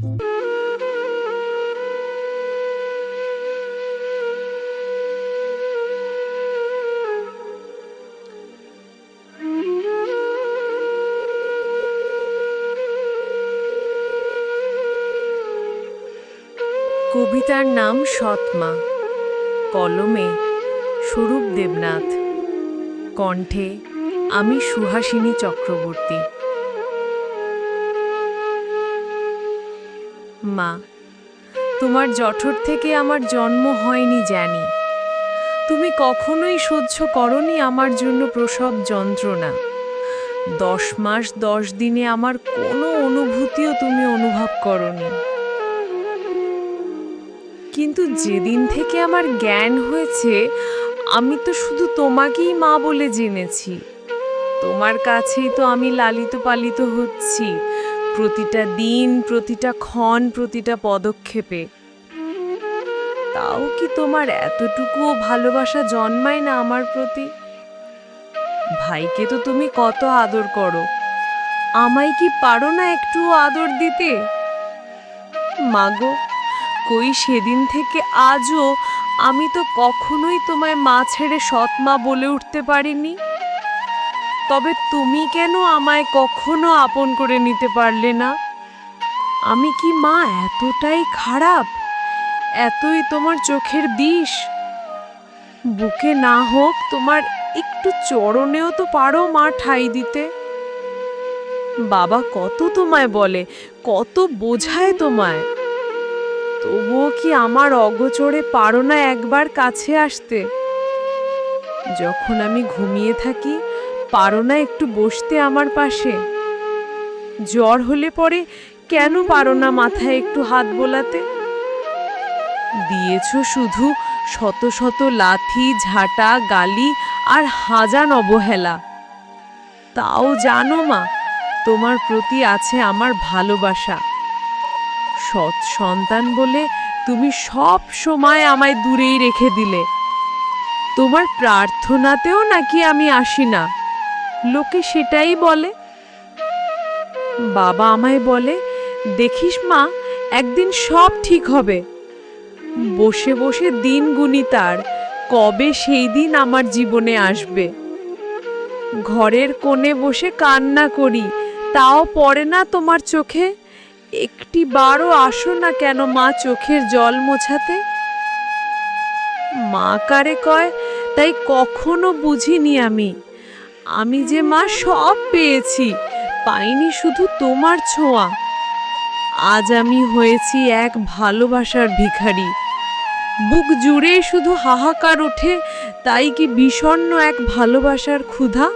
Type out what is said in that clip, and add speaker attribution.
Speaker 1: কবিতার নাম সৎমা। কলমে স্বরূপ দেবনাথ। কণ্ঠে আমি সুহাসিনী চক্রবর্তী। মা, তোমার জঠর থেকে আমার জন্ম হয়নি জানি। তুমি কখনোই সহ্য করনি আমার জন্য প্রসব যন্ত্রণা। দশ মাস দশ দিনে আমার কোনো অনুভূতিও তুমি অনুভব করনি। কিন্তু যেদিন থেকে আমার জ্ঞান হয়েছে, আমি তো শুধু তোমাকেই মা বলে জেনেছি। তোমার কাছেই তো আমি লালিত পালিত হচ্ছি। প্রতিটা দিন, প্রতিটা ক্ষণ, প্রতিটা পদক্ষেপে। তাও কি তোমার এতটুকুও ভালোবাসা জন্মায় না আমার প্রতি? ভাইকে তো তুমি কত আদর করো। আমায় কি পারো না একটু আদর দিতে? মাগো কই সেদিন থেকে আজও আমি তো কখনোই তোমায় মা ছেড়ে সৎ মা বলে উঠতে পারিনি? তবে তুমি কেন আমায় কখনো আপন করে নিতে পারলে না? আমি কি মা এতটাই খারাপ? এতই তোমার চোখের বিষ? বুকে না হোক তোমার একটু চরণেও তো পারো মা ঠাই দিতে। বাবা কত তোমায় বলে, কত বোঝায় তোমায়। তবুও কি আমার অগোচরে পারো না একবার কাছে আসতে? যখন আমি ঘুমিয়ে থাকি পারো না একটু বসতে আমার পাশে। জ্বর হলে পরে কেন পারো না মাথায় একটু হাত বোলাতে? দিয়েছ শুধু শত শত লাথি, ঝাঁটা, গালি আর হাজান অবহেলা। তাও জানো মা, তোমার প্রতি আছে আমার ভালোবাসা। সৎ সন্তান বলে তুমি সব সময় আমায় দূরেই রেখে দিলে। তোমার প্রার্থনাতেও নাকি আমি আসি না। লোকে সেটাই বলে। বাবা আমায় বলে, দেখিস মা, একদিন সব ঠিক হবে। বসে বসে দিন গুনি তার, কবে সেই দিন আমার জীবনে আসবে। ঘরের কোণে বসে কান্না করি, তাও পড়ে না তোমার চোখে? একটি বারও আসো না কেন মা চোখের জল মোছাতে? মা কারে কয়, তাই কখনো বুঝিনি আমি। আমি যে মা সব পেয়েছি, পাইনি শুধু তোমার ছোঁয়া। আজ আমি হয়েছি এক ভালোবাসার ভিখারি। বুক জুড়ে শুধু হাহাকার ওঠে, তাই কি বিষণ্ন এক ভালোবাসার ক্ষুধা?